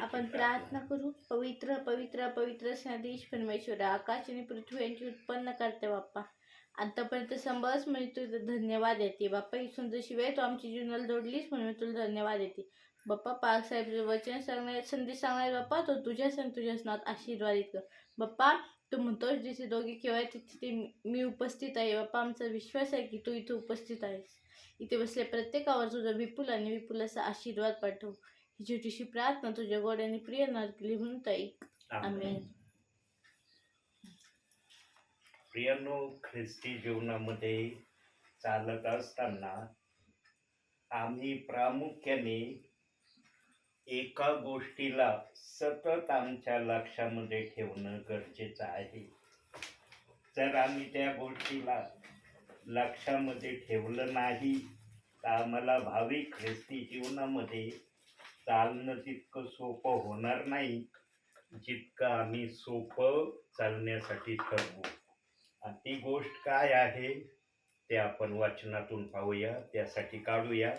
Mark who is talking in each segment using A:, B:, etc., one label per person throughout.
A: आपण प्रार्थना करू. पवित्र पवित्र पवित्र सदेश परमेश्वर आकाश आणि पृथ्वी यांची उत्पन्न करते बाप्पा. आतापर्यंत संभाळच म्हणजे तुझं धन्यवाद येते. बाप्पा ही सुंदर शिवाय तू आमची जीवनाला जोडलीस म्हणून मी तुला धन्यवाद येते. बाप्पा पाक साहेब वचन सांगणार संदेश सांगणार बाप्पा तो तुझ्या सण तुझ्याच नावात आशीर्वादित कर. बाप्पा तू म्हणतोस जिथे दोघे केव्हा तिथे मी- मी उपस्थित आहे. बाप्पा आमचा विश्वास आहे की तू इथे उपस्थित आहेस. इथे बसले प्रत्येकावर तुझा विपुल आणि विपुल असा आशीर्वाद पाठव. ही छोटीशी प्रार्थना तुझ्या गोड्याने प्रिय नारकली म्हणून ताई आमेन
B: प्रियानो ख्रिस्ती जीवनामध्ये चालत असताना आम्ही प्रामुख्याने एका गोष्टीला सतत आमच्या लक्षामध्ये ठेवणं गरजेचं आहे जर आम्ही त्या गोष्टीला लक्षामध्ये ठेवलं नाही तर आम्हाला भावी ख्रिस्ती जीवनामध्ये चालणं तितकं सोपं होणार नाही जितकं आम्ही सोपं चालण्यासाठी ठरवू. आणि ती गोष्ट काय आहे ते आपण वाचनातून पाहूया त्यासाठी काढूया.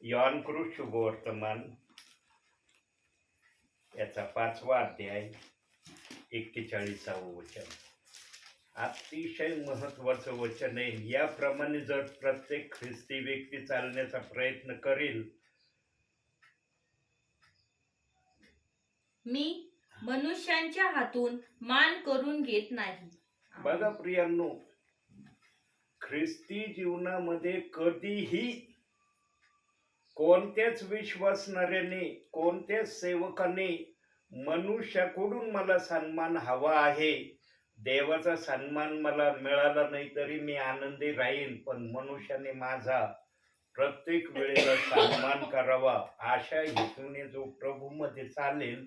B: यॉनकृत शुभवर्तमान याचा पाचवा अध्याय एक्केचाळीसावं वचन. अतिशय महत्वाचं वचन आहे. याप्रमाणे जर प्रत्येक ख्रिस्ती व्यक्ती चालण्याचा प्रयत्न करेल
C: मी मनुष्यांच्या हातून मान करून घेत नाही.
B: बघा प्रियांनो ख्रिस्ती जीवनामध्ये कधीही कोणत्याच विश्वासणाऱ्याने कोणत्याच सेवकाने मनुष्याकडून मला सन्मान हवा आहे. देवाचा सन्मान मला मिळाला नाही तरी मी आनंदी राहील पण मनुष्याने माझा प्रत्येक वेळेला सन्मान करावा अशा हेतूने जो प्रभूमध्ये चालेल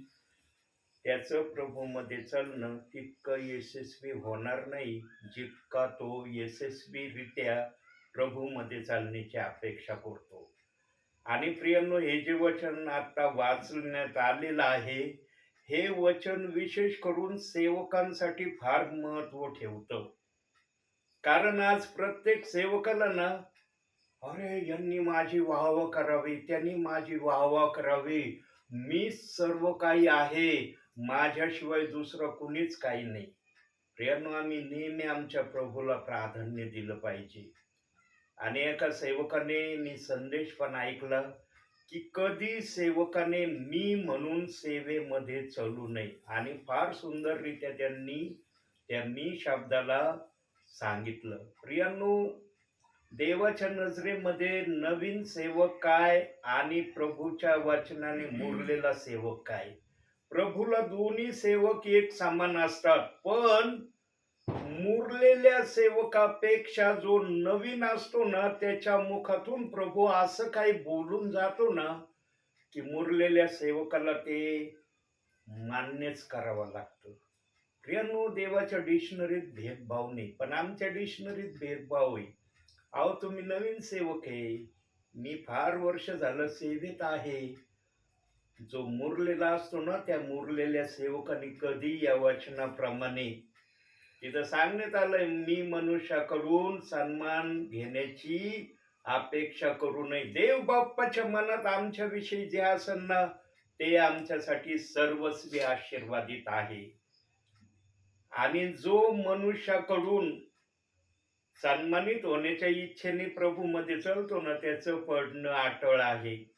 B: त्याचं प्रभूमध्ये चालणं तितकं यशस्वी होणार नाही जितका तो यशस्वीरित्या प्रभूमध्ये चालण्याची अपेक्षा करतो. आणि प्रियांनो हे जे वचन आता वाचण्यात आलेलं आहे हे वचन विशेष करून सेवकांसाठी फार महत्त्व ठेवतं. कारण आज प्रत्येक सेवकाला ना अरे यांनी माझी वाहवा करावी त्यांनी माझी वाहवा करावी. मी सर्व काही आहे. माझ्याशिवाय दुसरं कुणीच काही नाही. प्रियांनो आम्ही नेहमी आमच्या प्रभूला प्राधान्य दिलं पाहिजे. आणि एका सेवकाने मी संदेश पण ऐकला की कधी सेवकाने मी म्हणून सेवेमध्ये चलू नये आणि फार सुंदररित्या त्यांनी त्या मी शब्दाला सांगितलं. प्रियांनो देवाच्या नजरेमध्ये नवीन सेवक काय आणि प्रभूच्या वचनाने मुरलेला सेवक काय? प्रभूला दोन्ही सेवक एक समान असतात पण मुरलेल्या सेवकापेक्षा जो नवीन असतो ना त्याच्या मुखातून प्रभू असं काही बोलून जातो ना की मुरलेल्या सेवकाला ते मान्यच करावं लागतं. प्रियानो देवाच्या डिक्शनरीत भेदभाव नाही पण आमच्या डिक्शनरीत भेदभाव आहे. अहो तुम्ही नवीन सेवक आहे. मी फार वर्ष झालं सेवेत आहे. जो मुरलेला असतो ना त्या मुरलेल्या सेवकाने कधी या वचनाप्रमाणे तिथं सांगण्यात आलंय मी मनुष्याकडून सन्मान घेण्याची अपेक्षा करू नये. देव बाप्पाच्या मनात आमच्या विषयी जे असेल ना ते आमच्यासाठी सर्वस्वी आशीर्वादित आहे. आणि जो मनुष्याकडून सन्मानित होण्याच्या इच्छेने प्रभूमध्ये चलतो ना त्याचं पडणं अटळ आहे.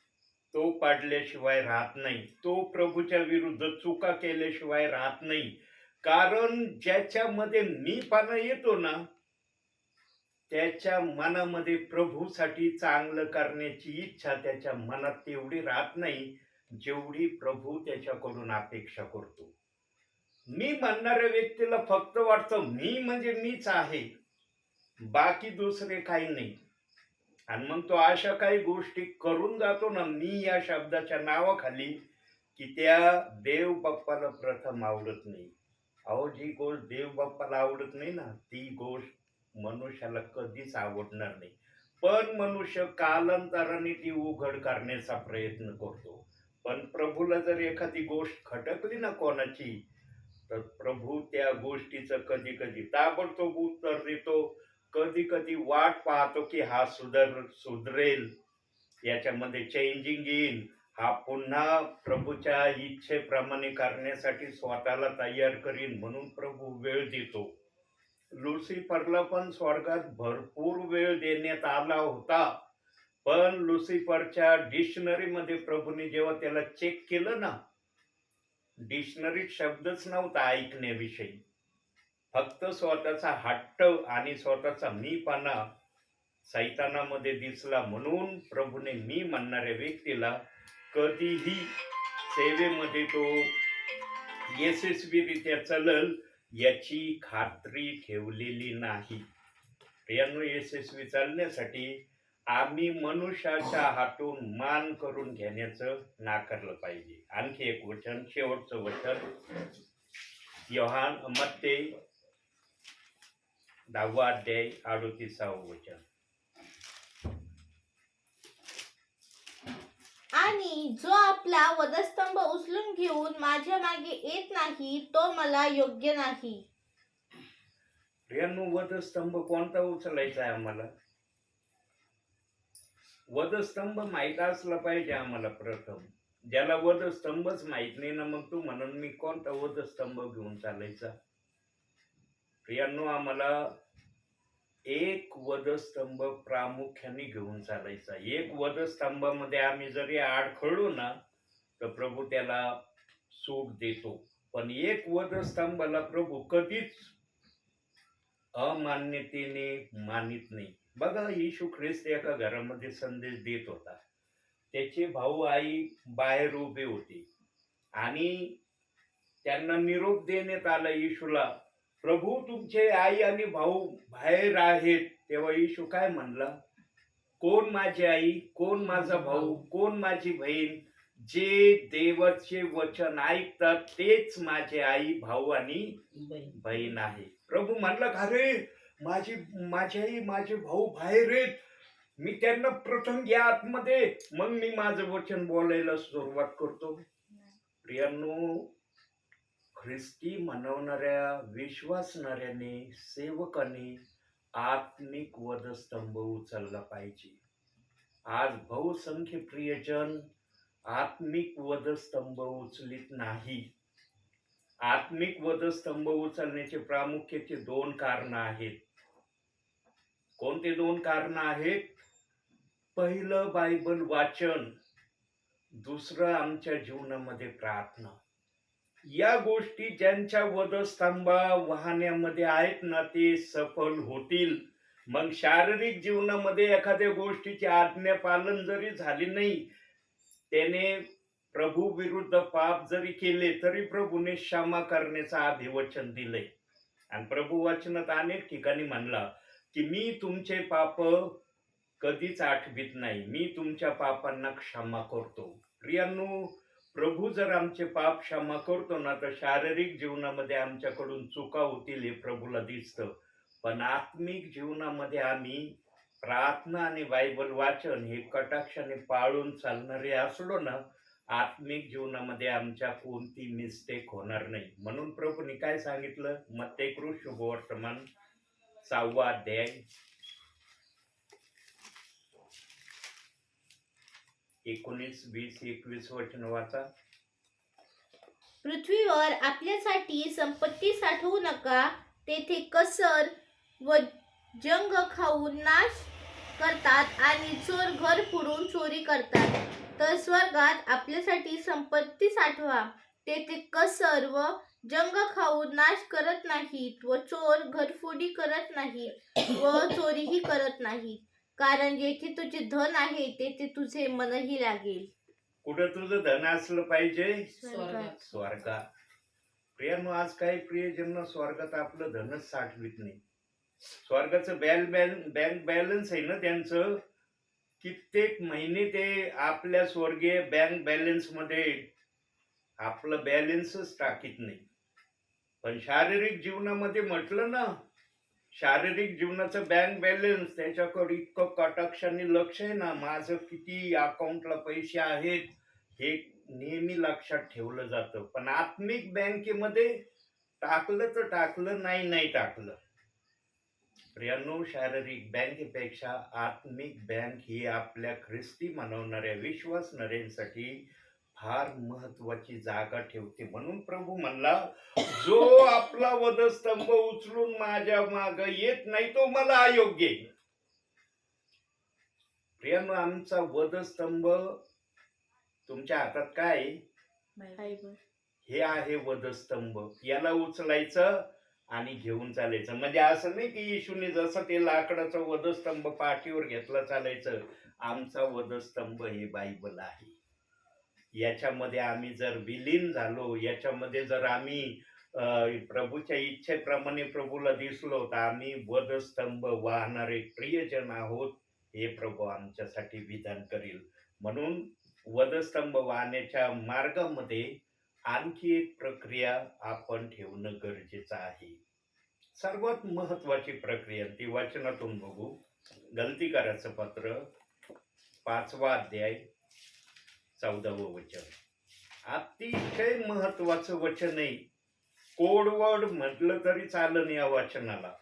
B: तो पाडल्याशिवाय राहत नाही. तो प्रभूच्या विरुद्ध चुका केल्याशिवाय राहत नाही. कारण ज्याच्यामध्ये मी पानं येतो ना त्याच्या मनामध्ये प्रभूसाठी चांगलं करण्याची इच्छा त्याच्या मनात तेवढी राहत नाही जेवढी प्रभू त्याच्याकडून अपेक्षा करतो. मी म्हणणाऱ्या व्यक्तीला फक्त वाटतं मी म्हणजे मीच आहे. बाकी दुसरे काही नाही. आणि मग तो अशा काही गोष्टी करून जातो ना मी या शब्दाच्या नावाखाली की त्या देव बाप्पाला प्रथम आवडत नाही. अहो जी गोष्ट देव बाप्पाला आवडत नाही ना ती गोष्ट मनुष्याला कधीच आवडणार नाही. पण मनुष्य कालांतराने ती उघड करण्याचा प्रयत्न करतो. पण प्रभूला जर एखादी गोष्ट खटकली ना कोणाची तर प्रभू त्या गोष्टीचं कधी कधी ताबडतोब उत्तर देतो. कधी कधी वाट पाहतो की हा सुधर सुधरेल. याच्यामध्ये चेंजिंग येईल हा पुन्हा प्रभूच्या इच्छेप्रमाणे करण्यासाठी स्वतःला तयार करीन म्हणून प्रभू वेळ देतो. लुसिफरला पण स्वर्गात भरपूर वेळ देण्यात आला होता. पण लुसिफरच्या डिक्शनरीमध्ये प्रभूने जेव्हा त्याला चेक केलं ना डिक्शनरीत शब्दच नव्हता ऐकण्याविषयी. फक्त स्वतःचा हट्ट आणि स्वतःचा मीपणा सैतानामध्ये दिसला म्हणून प्रभूने मी म्हणणाऱ्या व्यक्तीला कधीही सेवेमध्ये तो यशस्वीरित्या चलल याची खात्री ठेवलेली नाही. यानं यशस्वी चालण्यासाठी आम्ही मनुष्याच्या हातून मान करून घेण्याचं नाकारलं पाहिजे. आणखी एक वचन शेवटचं वचन. योहान मत्ते दहावा अध्याय अडोतीसावं वचन.
A: आणि जो आपला वधस्तंभ उचलून घेऊन माझ्या मागे येत नाही तो मला योग्य नाही.
B: प्रियांनो वधस्तंभ कोणता उचलायचा आहे आम्हाला? वधस्तंभ माहीत असला पाहिजे आम्हाला प्रथम. ज्याला वधस्तंभच माहीत नाही ना मग तू म्हणून मी कोणता वधस्तंभ घेऊन चालायचा? प्रियांनो आम्हाला एक वधस्तंभ प्रामुख्याने घेऊन चालायचा एक वधस्तंभामध्ये आम्ही जरी आडखळू ना तर प्रभू त्याला सूट देतो. पण एक वधस्तंभाला प्रभू कधीच अमान्यतेने मानित नाही. बघा येशू ख्रिस्त एका घरामध्ये संदेश देत होता. त्याचे भाऊ आई बाहेर उभे होते. आणि त्यांना निरोप देण्यात आला येशूला. प्रभू तुमचे आई आणि भाऊ बाहेर आहेत. तेव्हा येशू काय म्हणला? कोण माझी आई? कोण माझा भाऊ? कोण माझी बहीण? जे देवाचे वचन ऐकतात तेच माझे आई भाऊ आणि बहीण आहे. प्रभू म्हणला का रे माझी माझी आई माझे भाऊ बाहेर आहेत. मी त्यांना प्रथम घ्या आतमध्ये. मग मी माझं वचन बोलायला सुरुवात करतो. प्रियांनो ख्रिस्ती मनवणाऱ्या विश्वासणाऱ्याने सेवकाने आत्मिक वधस्तंभ उचलला पाहिजे. आज बहुसंख्य प्रियजन आत्मिक वधस्तंभ उचलित नाही. आत्मिक वधस्तंभ उचलण्याचे प्रामुख्याचे दोन कारण आहेत. कोणते दोन कारण आहेत? पहिलं बायबल वाचन दुसरं आमच्या जीवनामध्ये प्रार्थना. या गोष्टी ज्यांच्या वधस्तंभा वाहण्यामध्ये आहेत ना ते सफल होतील. मग शारीरिक जीवनामध्ये एखाद्या गोष्टीचे आज्ञा पालन जरी झाले नाही त्याने प्रभू विरुद्ध पाप जरी केले तरी प्रभूने क्षमा करण्याचं अभिवचन दिले आणि प्रभू वचनात अनेक ठिकाणी म्हणला की मी तुमचे पाप कधीच आठवीत नाही. मी तुमच्या पापांना क्षमा करतो. प्रियांनो प्रभू जर आमचे पाप क्षमा करतो ना तर शारीरिक जीवनामध्ये आमच्याकडून चुका होतील हे प्रभूला दिसतं. पण आत्मिक जीवनामध्ये आम्ही प्रार्थना आणि बायबल वाचन हे कटाक्षाने पाळून चालणारे असलो ना आत्मिक जीवनामध्ये आमच्या कोणती मिस्टेक होणार नाही. म्हणून प्रभूने काय सांगितलं? मग ते मत्तेकृ शुभवर्तमान सहावा अध्याय. एकोणीस वीस एकवीस वचन वाचा.
A: पृथ्वीवर आपल्यासाठी संपत्ती साठवू नका तेथे कसर व जंग खाऊन नाश करतात आणि चोर घर फोडून चोरी करतात. तर स्वर्गात आपल्यासाठी संपत्ती साठवा. तेथे कसर व जंग खाऊन नाश करत नाहीत व चोर घरफोडी करत नाहीत व चोरीही करत नाहीत. कारण जेथे तुझे धन आहे तेथे तुझे मनही लागेल.
B: कुठं तुझं धन असलं पाहिजे?
A: स्वर्गात.
B: स्वर्गात. प्रियानो आज काही प्रियजन स्वर्गात आपलं धनच साठवित नाही. स्वर्गाचं बॅल बॅल बँक बॅलन्स आहे ना त्यांचं? कित्येक महिने ते आपल्या स्वर्गीय बँक बॅलन्समध्ये आपलं बॅलन्सच टाकीत नाही. पण शारीरिक जीवनामध्ये म्हटलं ना शारीरिक जीवनाचं बँक बॅलन्स त्याच्याकडे इतकं कटाक्षाने लक्ष आहे ना माझं किती अकाउंटला पैसे आहेत हे नेहमी लक्षात ठेवलं जातं. पण आत्मिक बँकेमध्ये टाकलं तर टाकलं नाही नाही टाकलं. प्रियांनो शारीरिक बँकेपेक्षा आत्मिक बँक ही आपल्या ख्रिस्ती मनवणाऱ्या विश्वासणाऱ्यांसाठी फार महत्वाची जागा ठेवते. म्हणून प्रभू म्हणला जो आपला वधस्तंभ उचलून माझ्या माग येत नाही तो मला अयोग्य आहे. प्रियांनो आमचा वधस्तंभ तुमच्या हातात काय? हे आहे वधस्तंभ. याला उचलायचं आणि घेऊन चालायचं. म्हणजे असं नाही की येशूने जसं ते लाकडाचा वधस्तंभ पाठीवर घेतला चालायचं. आमचा वधस्तंभ हे बायबल आहे. याच्यामध्ये आम्ही जर विलीन झालो याच्यामध्ये जर आम्ही प्रभूच्या इच्छेप्रमाणे प्रभूला दिसलो तर आम्ही वधस्तंभ वाहणारे प्रियजन आहोत हे प्रभू आमच्यासाठी विधान करील. म्हणून वधस्तंभ वाहण्याच्या मार्गामध्ये आणखी एक प्रक्रिया आपण ठेवणं गरजेचं आहे. सर्वात महत्वाची प्रक्रिया ती वाचनातून बघू. गलती करायचं पत्र पाचवा अध्याय. चौदावं वचन. अतिशय महत्वाचं वचन आहे. कोडवर्ड म्हटलं तरी चालन या वचनाला.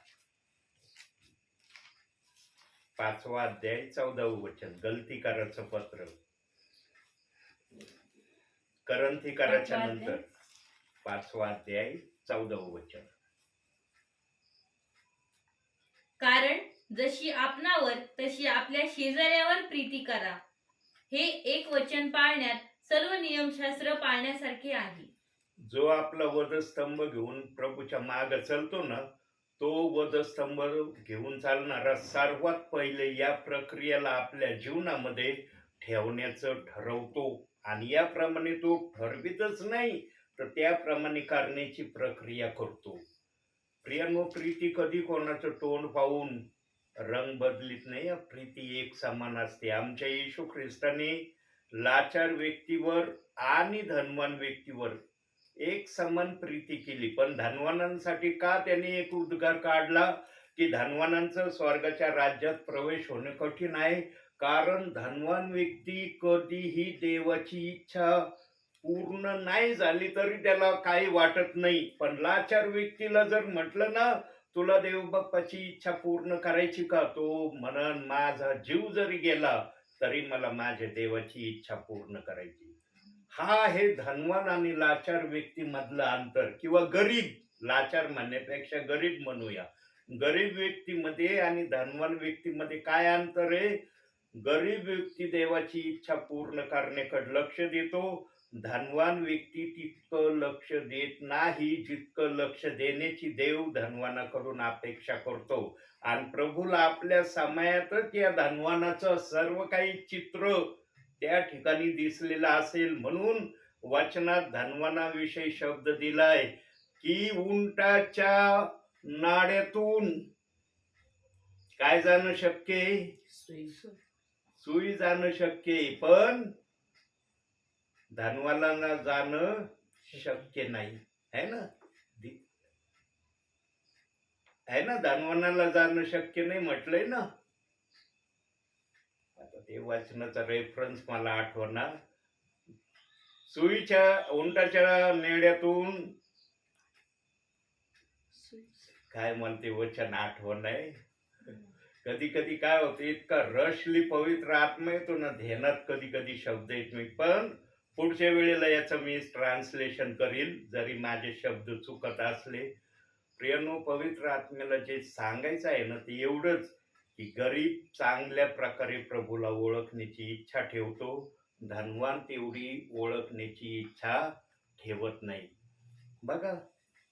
B: पाचवा अध्याय चौदावं वचन. गलती करायचं पत्र. करंथी करायच्या
C: पाचवा
B: नंतर. पाचवा अध्याय चौदावं वचन.
C: कारण जशी आपणावर तशी आपल्या शेजाऱ्यावर प्रीती करा. हे एक वचन पाळण्यात सर्व नियमशास्त्र पाळण्यासारखे आहे.
B: जो आपला वधस्तंभ घेऊन प्रभूच्या माग चालतो ना तो वधस्तंभ घेऊन चालणारा सर्वात पहिले या प्रक्रियेला आपल्या जीवनामध्ये ठेवण्याचं ठरवतो. आणि याप्रमाणे तो ठरवितच नाही तर त्याप्रमाणे करण्याची प्रक्रिया करतो. प्रियानो प्रीती कधी कोणाचं तोंड पाहून रंग बदलीत नाही प्रीती एक समान असते. आमच्या येशू ख्रिस्ताने लाचार व्यक्तीवर आणि धनवान व्यक्तीवर एक समान प्रीती केली. पण धनवानांसाठी का त्याने एक उद्गार काढला? की धनवानांचं स्वर्गाच्या राज्यात प्रवेश होणे कठीण आहे. कारण धनवान व्यक्ती कधीही देवाची इच्छा पूर्ण नाही झाली तरी त्याला काही वाटत नाही. पण लाचार व्यक्तीला जर म्हटलं ना तुला देवबाप्पाची इच्छा पूर्ण करायची का? तो म्हणन माझा जीव जरी गेला तरी मला माझ्या देवाची इच्छा पूर्ण करायची. हा हे धनवान आणि लाचार व्यक्तीमधलं अंतर किंवा गरीब लाचार म्हणण्यापेक्षा गरीब म्हणूया. गरीब व्यक्तीमध्ये आणि धनवान व्यक्तीमध्ये काय अंतर आहे? गरीब व्यक्ती देवाची इच्छा पूर्ण करण्याकडे लक्ष देतो. धनवान व्यक्ती तितकं लक्ष देत नाही जितकं लक्ष देण्याची देव धनवानाकडून अपेक्षा करतो. आणि प्रभूला आपल्या समयातच या धनवानाचं सर्व काही चित्र त्या ठिकाणी दिसलेलं असेल. म्हणून वचनात धनवानाविषयी शब्द दिलाय की उंटाच्या नाड्यातून काय जाणं शक्य सुई. जाणं शक्य पण धनवानाला जाणं शक्य नाही. है ना? आहे है ना? धनवानाला जाणं शक्य नाही म्हटलंय ना? आता ते वाचनाचा रेफरन्स मला आठवणार. सुईच्या उंटाच्या नेड्यातून काय म्हणते वचन आठवण आहे कधी कधी काय होतं इतका रशली पवित्र आत्मा येतो ना ध्यानात कधी कधी शब्द येत नाही. पण पुढच्या वेळेला याचं मी ट्रान्सलेशन करीन. जरी माझे शब्द चुकत असले प्रियनो पवित्र आत्म्याला जे सांगायचं आहे ना ते एवढंच की गरीब चांगल्या प्रकारे प्रभूला ओळखण्याची इच्छा ठेवतो. धनवान तेवढी ओळखण्याची इच्छा ठेवत नाही. बघा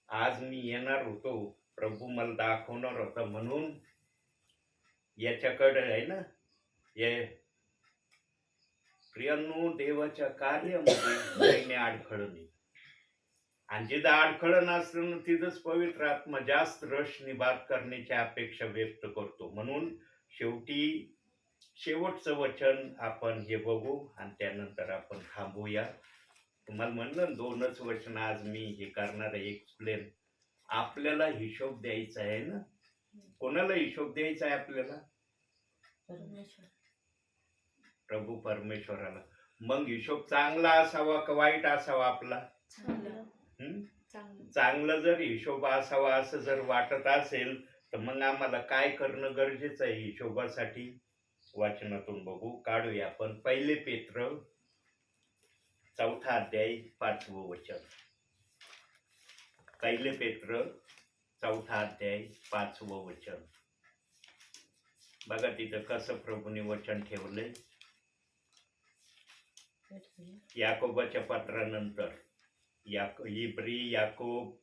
B: आज मी येणार होतो. प्रभू मला दाखवणार होता म्हणून. याच्याकडे आहे ना ये प्रियांनो देवाच्या कार्यामध्ये जाईने अडखळण आहे आणि जिथं अडखळण असलं तिथंच पवित्र आत्मा जास्त रश निबाद करण्याची अपेक्षा व्यक्त करतो. म्हणून शेवटी शेवटचं वचन आपण हे बघू आणि त्यानंतर आपण थांबूया. तुम्हाला म्हणलं दोनच वचन आज मी हे करणार आहे. एक्सप्लेन आपल्याला हिशोब द्यायचा आहे ना? कोणाला हिशोब द्यायचा आहे आपल्याला? प्रभू परमेश्वराला. मग हिशोब चांगला असावा का वाईट असावा आपला?
A: चांगलं.
B: हं?
A: चांगलं.
B: जर हिशोब असावा असं जर वाटत असेल तर तर मग आम्हाला काय करणं गरजेचं आहे हिशोबासाठी? वाचनातून बघू काढूया आपण. पहिले पेत्र चौथा अध्याय पाचवं वचन. पहिले पेत्र चौथा अध्याय पाचवं वचन. बघा तिथं कसं प्रभूने वचन ठेवलंय. याकोबाच्या पत्रानंतर याक इब्री याकोब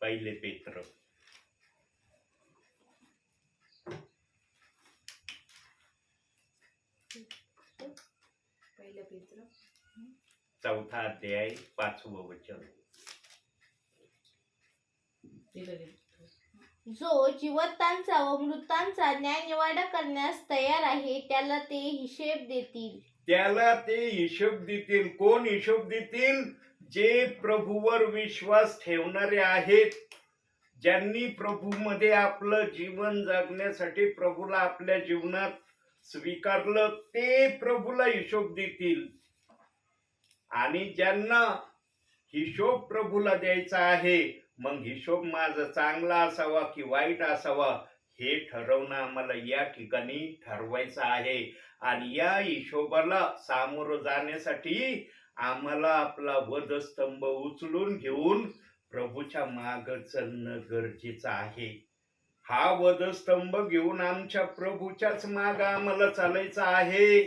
B: पहिले पेत्र.
C: पहिलं पेत्र.
B: चौथा अध्याय पाचवं वचन.
A: जो जिवंतांचा व मृतांचा न्याय निवाडा करण्यास तयार आहे त्याला ते हिशेब देतील.
B: त्याला ते हिशोब देतील. कोण हिशोब देतील? जे प्रभूवर विश्वास ठेवणारे आहेत. ज्यांनी प्रभूमध्ये आपलं जीवन जगण्यासाठी प्रभूला आपल्या जीवनात स्वीकारलं ते प्रभूला हिशोब देतील. आणि ज्यांना हिशोब प्रभूला द्यायचा आहे मग हिशोब माझा चांगला असावा की वाईट असावा हे ठरवणं आम्हाला या ठिकाणी ठरवायचं आहे. आणि या हिशोबाला सामोरं जाण्यासाठी आम्हाला आपला वधस्तंभ उचलून घेऊन प्रभूच्या माग चलणं गरजेचं आहे. हा वधस्तंभ घेऊन आमच्या प्रभूच्याच माग आम्हाला चालायचा आहे.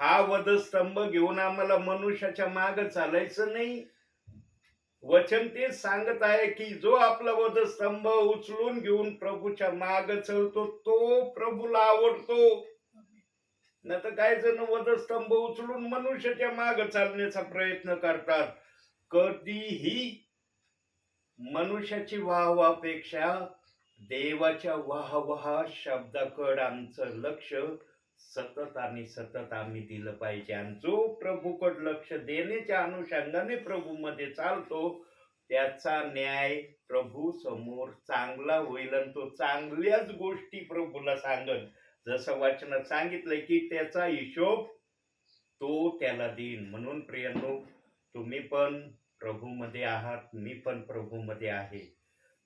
B: हा वधस्तंभ घेऊन आम्हाला मनुष्याच्या माग चालायचं नाही. वचन ते सांगत आहे की जो आपला वधस्तंभ उचलून घेऊन प्रभूच्या माग चलतो तो प्रभूला आवडतो. नाही तर काही जण वधस्तंभ उचलून मनुष्याच्या माग चालण्याचा प्रयत्न करतात. कधीही मनुष्याची वाहवापेक्षा देवाच्या वाहवाहा शब्दाकड आमचं लक्ष सतत आणि सतत आम्ही दिलं पाहिजे. आणि जो प्रभूकड लक्ष देण्याच्या अनुषंगाने प्रभूमध्ये चालतो त्याचा न्याय प्रभू समोर चांगला होईल आणि तो चांगल्याच गोष्टी प्रभूला सांगत जसं वचनात सांगितलंय की त्याचा हिशोब तो त्याला देईन. म्हणून प्रियांनो तुम्ही पण प्रभूमध्ये आहात मी पण प्रभूमध्ये आहे.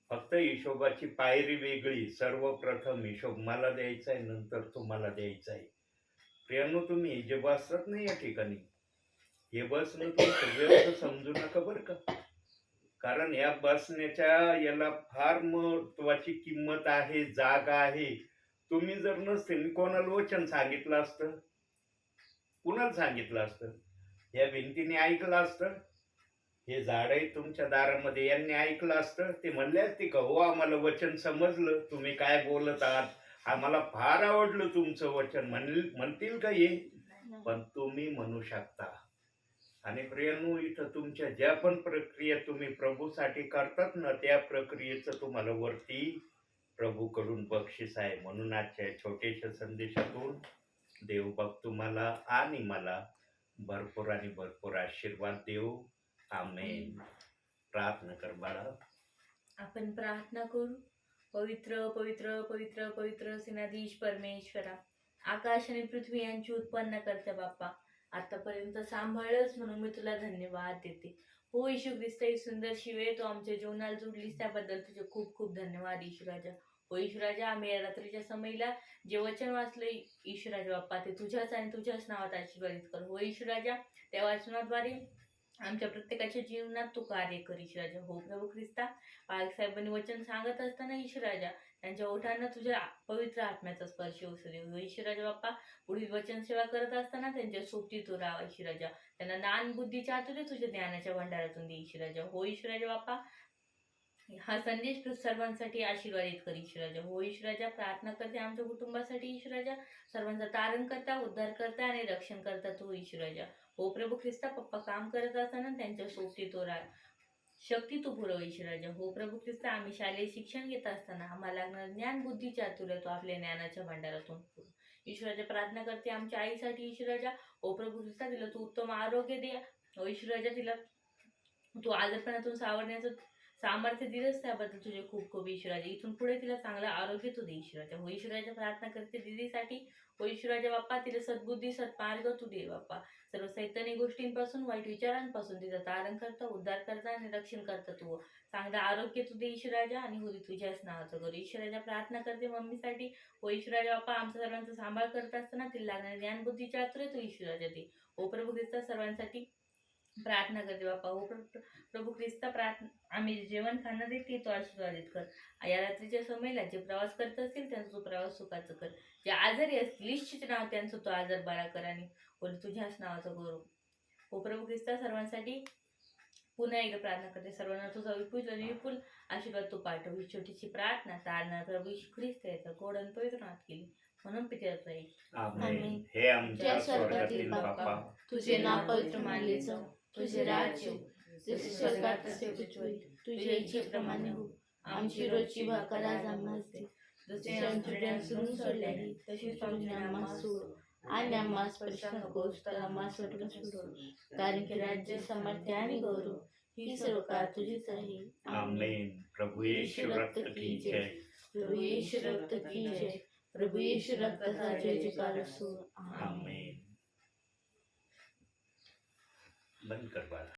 B: फक्त हिशोबाची पायरी वेगळी सर्वप्रथम हिशोब मला द्यायचा आहे नंतर तुम्हाला द्यायचा आहे प्रियांनो तुम्ही जे बसतात ना या ठिकाणी हे बसणं तुम्ही व्यर्थ समजू नका बरं का? कारण या बसण्याच्या याला फार महत्वाची किंमत आहे जागा आहे. तुम्ही जर नसते मी कोणाला वचन सांगितलं असतं? कुणाला सांगितलं असतं? या भिंतीने ऐकलं असतं? हे झाड आहे तुमच्या दारामध्ये यांनी ऐकलं असतं? ते म्हणले असते का हो आम्हाला वचन समजलं. तुम्ही काय बोलत आहात? आम्हाला फार आवडलं तुमचं वचन. म्हणल म्हणतील का ये पण तुम्ही म्हणू शकता. आणि प्रियांनो इथं तुमच्या ज्या पण प्रक्रिया तुम्ही प्रभूसाठी करतात ना त्या प्रक्रियेचं तुम्हाला वरती प्रभूकडून बक्षीस आहे. म्हणून आजच्या छोट्याशा संदेशातून देवबाप तुम्हाला आणि मला भरपूर आणि भरपूर आशीर्वाद देऊ. आमेन. प्रार्थना कर बाळा.
C: आपण प्रार्थना करू. पवित्र पवित्र पवित्र पवित्र सेनाधीश परमेश्वरा आकाश आणि पृथ्वी यांची उत्पन्न करते बाप्पा. आतापर्यंत सांभाळच म्हणून मी तुला धन्यवाद देते. हो येशू ख्रिस्त ही सुंदर शिवे तू आमच्या जीवनाला जोडलीस. त्याबद्दल तुझे खूप खूप धन्यवाद ईश्वराजा हो ईश्वराजा आम्ही या रात्रीच्या समयला जे वचन वाचलं ईश्वराजा बाप्पा ते तुझ्याच आणि तुझ्याच नावात आशीर्वादित कर. हो ईश्वराजा त्या वाचनाद्वारे आमच्या प्रत्येकाच्या जीवनात तू कार्य कर ईश्वराजा हो प्रभू ख्रिस्ता पालक साहेबांनी वचन सांगत असताना ईश्वराजा त्यांच्या ओठांना तुझ्या पवित्र आत्म्याचा स्पर्श होऊ देऊ ऐशिराजा बाप्पा पुढील वचन सेवा करत असताना त्यांच्या सोबती तू राहा ऐशिराजा त्यांना ज्ञान बुद्धीच्या आतुरे तुझ्या ज्ञानाच्या भंडारातून दे ईश्वराजा हो ईश्वराजा बाप्पा. हा संदेश सर्वांसाठी आशीर्वादित कर ईश्वराजा हो ईश्वराजा प्रार्थना करते आमच्या कुटुंबासाठी ईश्वराजा सर्वांचा तारण करता उद्धार करता आणि रक्षण करता तू ईश्वराजा हो प्रभू ख्रिस्ता पप्पा काम करत असताना त्यांच्या सोबती तो राहा. शक्ती तू पुरव ईश्वराजा हो प्रभू ख्रिस्त आम्ही शालेय शिक्षण घेत असताना आम्हाला लागणार ज्ञान बुद्धीच्या आतुरे तो आपल्या ज्ञानाच्या भांडारातून ईश्वराच्या प्रार्थना करते आमच्या आईसाठी ईश्वराजा ओ हो, प्रभू ख्रिस्ता तिला तू उत्तम आरोग्य दे. हो, ओ ईश्वराच्या तिला तू आजारपणातून सावरण्याचं सामर्थ्य दिलंस त्याबद्दल तुझे खूप खूप ईश्वराजी. इथून पुढे तिला चांगलं आरोग्य तू दे ईश्वराच्या. हो ईश्वराच्या प्रार्थना करते दिदीसाठी. हो ईश्वराच्या बाप्पा तिला सद्बुद्धी सत्मार्ग तू दे बाप्पा. सर्व सैतनिक गोष्टींपासून वाईट विचारांपासून तिचा तारण करता उद्धार करता आणि रक्षण करता तू. चांगलं आरोग्य तू दे ईश्वराजा आणि हो तुझ्याच नावाचं करू. ईश्वराच्या प्रार्थना करते मम्मीसाठी. हो ईश्वराच्या बाप्पा आमच्या सर्वांचा सांभाळ करत असताना तिला लागणारी ज्ञान बुद्धीची आत्र तू ईश्वराच्या दे. हो प्रभू ख्रिस्ता सर्वांसाठी प्रार्थना करते बाप्पा हो प्र- प्र- प्रभू ख्रिस्ता प्रार्थना आम्ही जेवण खाणं देते तो आशीर्वादित कर. या रात्रीच्या समयला जे प्रवास करत असतील त्यांचा तो प्रवास सुखाचं कर. जे आजारी असतील इच्छित नाव त्यांचं तो आजार बरा कर आणि बोल तुझ्याच नावाचं गौरव हो प्रभू ख्रिस्ता सर्वांसाठी पुन्हा एकदा प्रार्थना करते. सर्वांना तुझा विपुल आणि विपुल आशीर्वाद तू पाठव. ही छोटीशी प्रार्थना तारणा प्रभू ख्रिस्त याचा गोड आणि पवित्र नावात केली. म्हणून पित्याचं.
B: हे आमच्या स्वर्गातील बाप्पा,
A: तुझे नाव पवित्र मानले जाऊ. तुझे राज्य जसे स्वर्गात तसे होईल तुझ्या इच्छेप्रमाणे हो. आमची रोजची भाकर आज आम्हाला दे जसे आमच्या सोडून सोडल्याने तशीच आमची आम्हाला सोड. आणि आम्हाला स्पर्श नकोस तर आम्हाला स्वर्ग सोडव कारण की राज्य सामर्थ्य आणि गौरव ही सर्व काळ तुझीच आहे.
B: आमेन. प्रभू येशू रक्त की जय.
A: प्रभू येशू रक्त की जय. प्रभू येशू रक्ताचा जय जयकार असो आमेन
B: आमेन बंद कर बाळा